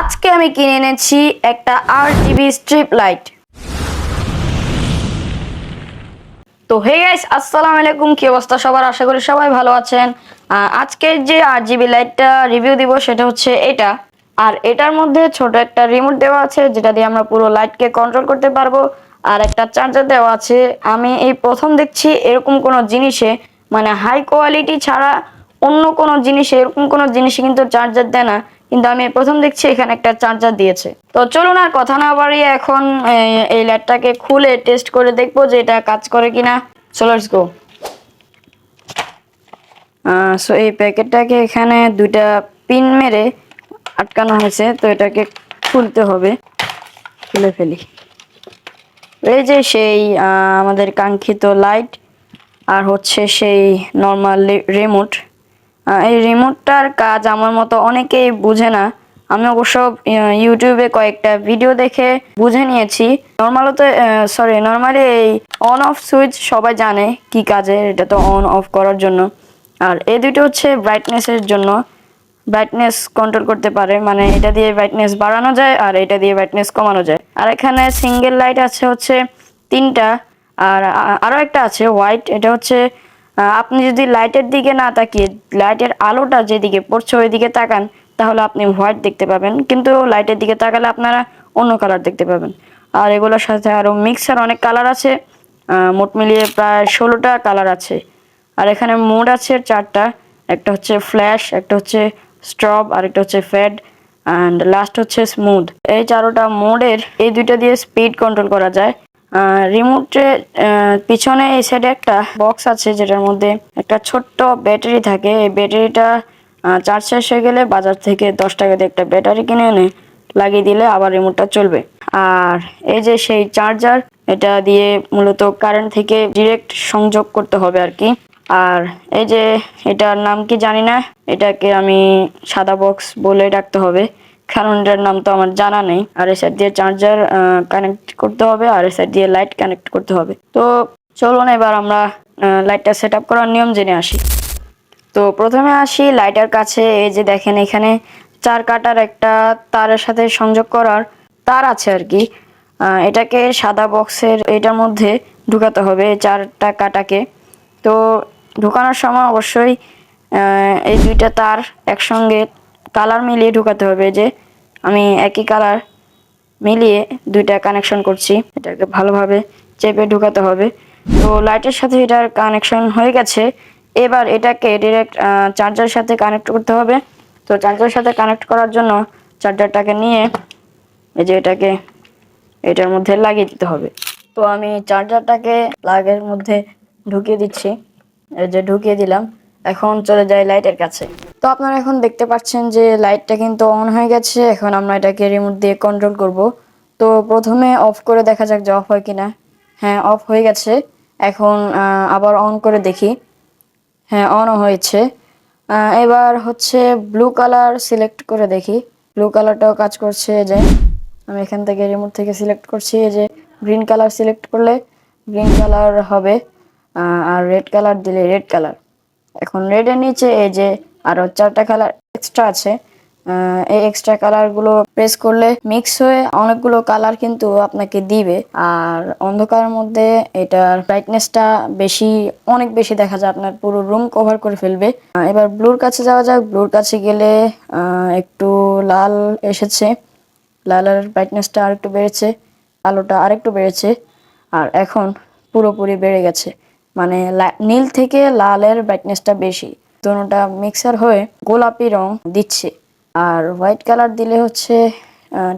আজকে আমি কিনে এনেছি একটা আর জিবি স্ট্রিপ লাইট তো হে গাইস আসসালামু আলাইকুম কি অবস্থা সবার? আশা করি সবাই ভালো আছেন। আহ, আজকের যে আট জিবি লাইটটা রিভিউ দিব সেটা হচ্ছে এটা। আর এটার মধ্যে ছোট একটা রিমোট দেওয়া আছে যেটা দিয়ে আমরা পুরো লাইটকে কন্ট্রোল করতে পারব। আর একটা চার্জার দেওয়া আছে। আমি এই প্রথম দেখছি এরকম কোনো জিনিসে মানে হাই কোয়ালিটি ছাড়া অন্য কোনো জিনিসে এরকম কোনো জিনিসে কিন্তু চার্জার দেয় না। কিন্তু আমি প্রথম দেখছি এখানে একটা চার্জার দিয়েছে। তো চলুন আর কথা না বাড়িয়ে এখন এই- ল্যাটটাকে খুলে টেস্ট করে দেখব যে এটা কাজ করে কিনা। লেটস গো সো এই প্যাকেটটাকে এখানে দুইটা পিন মেরে আটকানো হয়েছে, তো এটাকে খুলতে হবে। খুলে ফেলি। এই যে সেই আমাদের কাঙ্ক্ষিত লাইট আর হচ্ছে সেই নর্মাল রিমোট এই রিমোটটার কাজ আমার মতো অনেকেই বুঝে না। আমি অবশ্য ইউটিউবে কয়েকটা ভিডিও দেখে বুঝে নিয়েছি। নর্মালত সরি নর্মালি এই অন অফ সুইচ সবাই জানে কি কাজে, এটা তো অন অফ করার জন্য। আর এই দুটো হচ্ছে ব্রাইটনেসের জন্য। ব্রাইটনেস কন্ট্রোল করতে পারে মানে এটা দিয়ে ব্রাইটনেস বাড়ানো যায় আর এটা দিয়ে ব্রাইটনেস কমানো যায়। আর এখানে সিঙ্গেল লাইট আছে হচ্ছে তিনটা, আর আ- আরও একটা আছে হোয়াইট এটা হচ্ছে আপনি যদি লাইটের দিকে না তাকিয়ে, লাইটের আলোটা যেদিকে পড়ছে ওই দিকে তাকান, তাহলে আপনি হোয়াইট দেখতে পাবেন। কিন্তু লাইটের দিকে তাকালে আপনারা অন্য কালার দেখতে পাবেন। আর এগুলোর সাথে আরও মিক্সার অনেক কালার আছে। মোট মিলিয়ে প্রায় ষোলোটা কালার আছে। আর এখানে মোড আছে চারটা। একটা হচ্ছে ফ্ল্যাশ, একটা হচ্ছে স্ট্রব, আর একটা হচ্ছে ফ্যাড। অ্যান্ড লাস্ট হচ্ছে স্মুথ। এই চারোটা মোডের, এই দুইটা দিয়ে স্পিড কন্ট্রোল করা যায়। রিমোটে পিছনে এই সাইডে একটা বক্স আছে যেটার মধ্যে একটা ছোট্ট ব্যাটারি থাকে। এই ব্যাটারিটা চার্জ শেষ হয়ে গেলে বাজার থেকে দশ টাকা দিয়ে একটা ব্যাটারি কিনে এনে লাগিয়ে দিলে আবার রিমোটটা চলবে। আর এই যে সেই চার্জার এটা দিয়ে মূলত কারেন্ট থেকে ডিরেক্ট সংযোগ করতে হবে আর কি। আর এই যে এটার নাম কি জানি না, এটাকে আমি সাদা বক্স বলে ডাকতে হবে। কারণ নাম তো আমার জানা নেই। আর এই সাইড দিয়ে চার্জার কানেক্ট করতে হবে আর এই সাইড দিয়ে লাইট কানেক্ট করতে হবে। তো চলুন এবার আমরা লাইটটা সেট আপ করার নিয়ম জেনে আসি। তো প্রথমে আসি লাইটার কাছে, এই যে দেখেন এখানে চার কাটার একটা তারের সাথে সংযোগ করার তার আছে আর কি। এটাকে সাদা বক্সের এটার মধ্যে ঢুকাতে হবে চারটা কাটাকে। তো ঢুকানোর সময় অবশ্যই এই দুইটা তার একসঙ্গে কালার মিলিয়ে ঢুকাতে হবে যে আমি একই কালার মিলিয়ে দুইটা কানেকশন করছি। এটাকে ভালোভাবে চেপে ঢুকাতে হবে। তো লাইটের সাথে এটার কানেকশন হয়ে গেছে। এবার এটাকে ডিরেক্ট চার্জারের সাথে কানেক্ট করতে হবে। তো চার্জারের সাথে কানেক্ট করার জন্য চার্জারটাকে নিয়ে এই যে এটাকে এটার মধ্যে লাগিয়ে দিতে হবে। তো আমি চার্জারটাকে প্লাগের মধ্যে ঢুকিয়ে দিচ্ছি। এই যে ঢুকিয়ে দিলাম। এখন চলে যায় লাইটের কাছে। তো আপনারা এখন দেখতে পাচ্ছেন যে লাইটটা কিন্তু অন হয়ে গেছে, এখন আমরা এটাকে রিমোট দিয়ে কন্ট্রোল করব। তো প্রথমে অফ করে দেখা যাক যে অফ হয় কিনা। হ্যাঁ অফ হয়ে গেছে। এখন আবার অন করে দেখি। হ্যাঁ অনও হয়েছে। এবার হচ্ছে ব্লু কালার সিলেক্ট করে দেখি। ব্লু কালারটাও কাজ করছে যে। আমি এখান থেকে রিমোট থেকে সিলেক্ট করছি এই যে। গ্রিন কালার সিলেক্ট করলে গ্রিন কালার হবে। আর রেড কালার দিলে রেড কালার এখন রেডের নিচে এই যে আরও চারটা কালার এক্সট্রা আছে এই এক্সট্রা কালারগুলো প্রেস করলে মিক্স হয়ে অনেকগুলো কালার কিন্তু আপনাকে দিবে। আর অন্ধকারের মধ্যে এটার ব্রাইটনেসটা বেশি, অনেক বেশি দেখা যায়, আপনার পুরো রুম কভার করে ফেলবে। এবার ব্লুর কাছে যাওয়া যাক। ব্লুর কাছে গেলে একটু লাল এসেছে। লালের ব্রাইটনেসটা আরেকটু বেড়েছে আলোটা আরেকটু বেড়েছে। আর এখন পুরোপুরি বেড়ে গেছে। মানে নীল থেকে লালের ব্রাইটনেসটা বেশি। দুটোটা মিক্সার হয়ে গোলাপি রং দিচ্ছে। আর হোয়াইট কালার দিলে হচ্ছে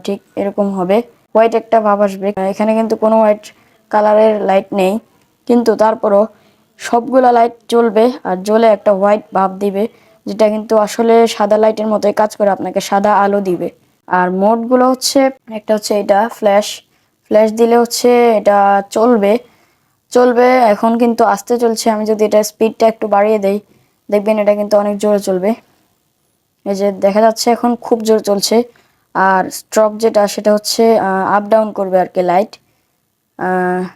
ঠিক এরকম হবে। হোয়াইট একটা ভাব আসবে। এখানে কিন্তু কোনো হোয়াইট কালারের লাইট নেই। কিন্তু তারপরও সবগুলা লাইট জ্বলবে আর জ্বলে একটা হোয়াইট ভাব দিবে, যেটা কিন্তু আসলে সাদা লাইটের মতোই কাজ করে, আপনাকে সাদা আলো দিবে। আর মোডগুলো হচ্ছে, একটা হচ্ছে এটা ফ্ল্যাশ ফ্ল্যাশ দিলে হচ্ছে এটা চলবে। চলবে, এখন কিন্তু আস্তে চলছে। আমি যদি এটা স্পিডটা একটু বাড়িয়ে দেই, দেখবেন এটা কিন্তু অনেক জোরে চলবে। এই যে দেখা যাচ্ছে এখন খুব জোরে চলছে। আর স্ট্রক যেটা, সেটা হচ্ছে আপ ডাউন করবে আর কি লাইট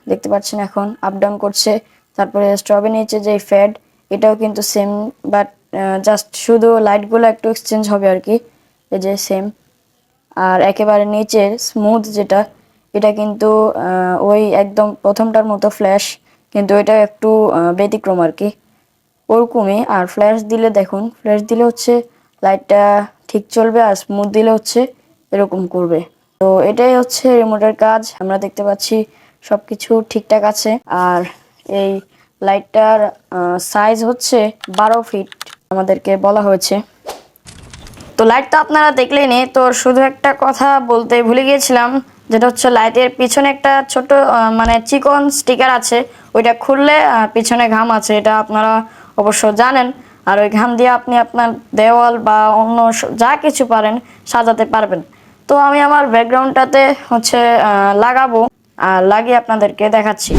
দেখতে পাচ্ছেন এখন আপ ডাউন করছে। তারপরে স্ট্রবের নিচে যে ফ্যাড এটাও কিন্তু সেম বাট জাস্ট শুধু লাইটগুলো একটু এক্সচেঞ্জ হবে আর কি। এই যে সেম আর একেবারে নিচের স্মুথ যেটা এটা কিন্তু ওই একদম প্রথমটার মতো ফ্ল্যাশ কিন্তু এটা একটু ব্যতিক্রম আর কি। ওরকমই, আর ফ্ল্যাশ দিলে দেখুন ফ্ল্যাশ দিলে হচ্ছে লাইটটা ঠিক চলবে আর স্মুথ দিলে হচ্ছে এরকম করবে। তো এটাই হচ্ছে রিমোটের কাজ, আমরা দেখতে পাচ্ছি সব কিছু ঠিকঠাক আছে। আর এই লাইটটার সাইজ হচ্ছে বারো ফিট আমাদেরকে বলা হয়েছে। তো লাইট তো আপনারা দেখলেই নি তো শুধু একটা কথা বলতে ভুলে গিয়েছিলাম যেটা হচ্ছে লাইটের পিছনে একটা ছোট মানে চিকন স্টিকার আছে। ওইটা খুললে পিছনে ঘাম আছে, এটা আপনারা অবশ্য জানেন। আর ওই ঘাম দিয়ে আপনি আপনার দেওয়াল বা অন্য যা কিছু পারেন, সাজাতে পারবেন। তো আমি আমার ব্যাকগ্রাউন্ডটাতে হচ্ছে লাগাবো আর লাগিয়ে আপনাদেরকে দেখাচ্ছি।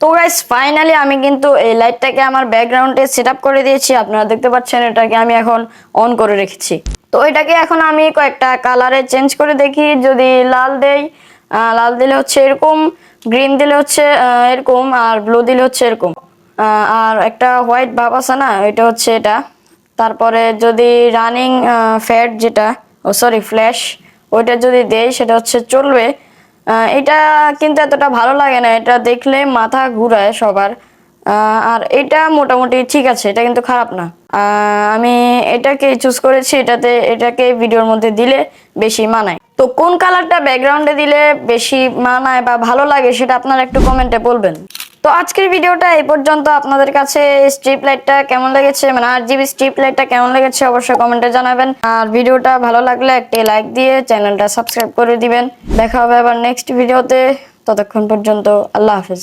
তো গাইস ফাইনালি আমি কিন্তু এই লাইটটাকে আমার ব্যাকগ্রাউন্ডে সেট করে দিয়েছি। আপনারা দেখতে পাচ্ছেন, এটাকে আমি এখন অন করে রেখেছি। তো এটাকে এখন আমি কয়েকটা কালারে চেঞ্জ করে দেখি। যদি লাল দেই লাল দিলে হচ্ছে এরকম গ্রিন দিলে হচ্ছে এরকম, আর ব্লু দিলে হচ্ছে এরকম। আর একটা হোয়াইট ভাব আছে না এটা হচ্ছে এটা। তারপরে যদি রানিং ফ্যাট যেটা, ও সরি ফ্ল্যাশ ওইটা যদি দেই, সেটা হচ্ছে চলবে। এটা কিন্তু এতটা ভালো লাগে না, এটা দেখলে মাথা ঘুরায় সবার। আর এটা মোটামুটি ঠিক আছে, এটা কিন্তু খারাপ না। আমি এটাকে চুজ করেছি, এটাতে, এটাকে ভিডিওর মধ্যে দিলে বেশি মানায়। তো কোন কালারটা ব্যাকগ্রাউন্ডে দিলে বেশি মানায় বা ভালো লাগে সেটা আপনারা একটু কমেন্টে বলবেন। তো আজকের ভিডিওটা এই পর্যন্ত। আপনাদের কাছে স্ট্রিপ লাইটটা কেমন লেগেছে? মানে আর জিবি স্ট্রিপ লাইটটা কেমন লেগেছে অবশ্যই কমেন্টে জানাবেন। আর ভিডিওটা ভালো লাগলে একটি লাইক দিয়ে চ্যানেলটা সাবস্ক্রাইব করে দিবেন। দেখা হবে আবার নেক্সট ভিডিওতে ততক্ষণ পর্যন্ত আল্লাহ হাফেজ।